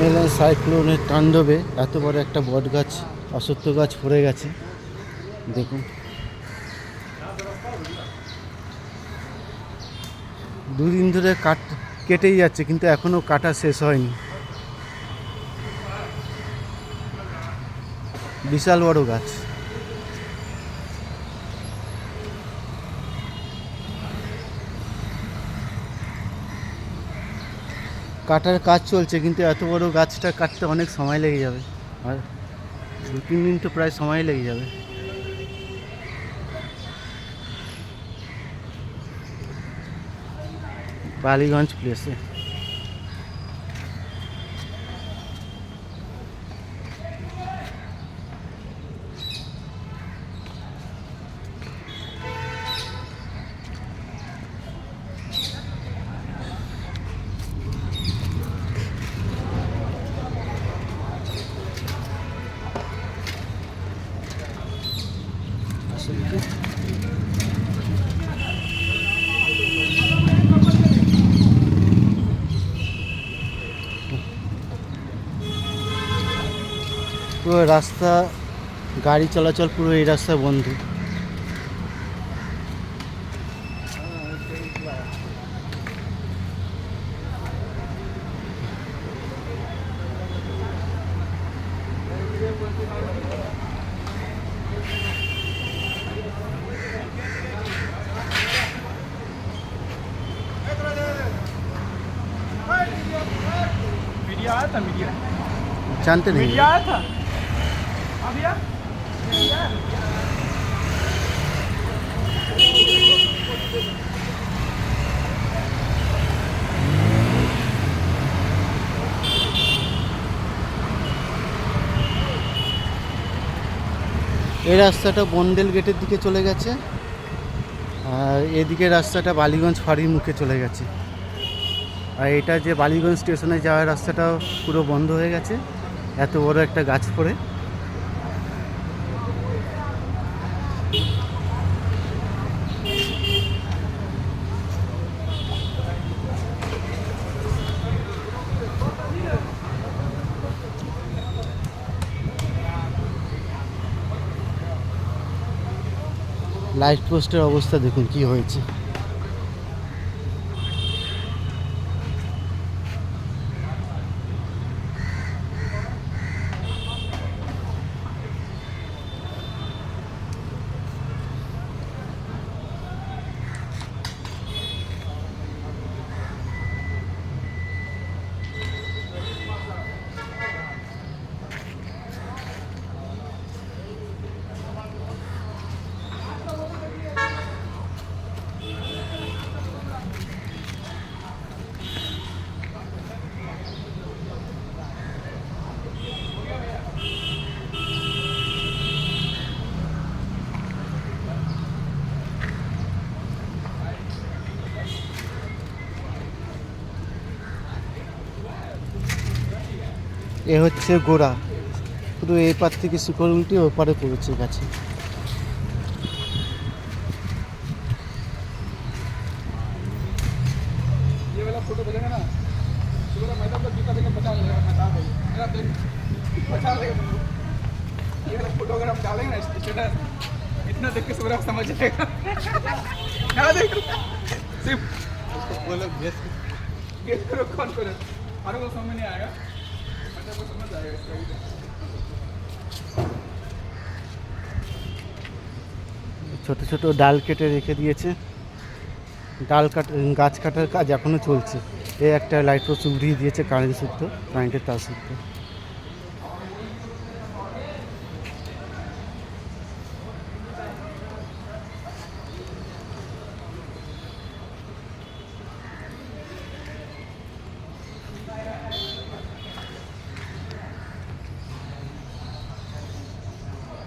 মেলান সাইক্লোনের তাণ্ডবে এত বড় একটা বট গাছ অসত্য গাছ পড়ে গেছে। দেখুন। দুদিন ধরে কাট, কেটেই যাচ্ছে, কিন্তু এখনও কাটা শেষ হয়নি। বিশাল বড় গাছ। কাটার কাজ চলছে, কিন্তু এত বড় গাছটা কাটতে অনেক সময় লেগে যাবে। আর দু তিন দিন তো প্রায় সময় লেগে যাবে। বালিগঞ্জ প্লেসে পুরো রাস্তা গাড়ি চলাচল পুরো এই রাস্তা বন্ধ मीडिया आया था मीडिया জানতে নেই मीडिया आया था हाँ भैया এই রাস্তাটা বন্দেল গেটের দিকে চলে গেছে, আর এদিকে রাস্তাটা বালিগঞ্জ ফাঁড়ির মুখে চলে গেছে। আর এটা যে বালিগঞ্জ স্টেশনে যাওয়ার রাস্তাটাও পুরো বন্ধ হয়ে গেছে, এত বড় একটা গাছ পড়ে। লাইট পোস্টের অবস্থা দেখুন কি হয়েছে। এ হচ্ছে গোড়া পুরো এই পার থেকে শিকড় উল্টে ওপারে পড়েছে গাছে ये वाला फोटो भेजेगा ना सुबह मैडम का जूता देकर बचा लेगा मैं बता दूँ मेरा देख बचा लेगा तुमको ये वाला फोटो अगर हम डालेंगे ना स्टेटस इतना देख के सुबह समझ जाएगा क्या देख सिर्फ बोलो गेस गेस करो कौन करो हमारे को समझ नहीं आएगा ছোট ছোট ডাল কেটে রেখে দিয়েছে। ডাল কাট গাছ কাটার কাজ এখনও চলছে। এ একটা লাইট পোস্ট উড়িয়ে দিয়েছে কারেন্ট সূত্র কারেন্টের তার সূত্র।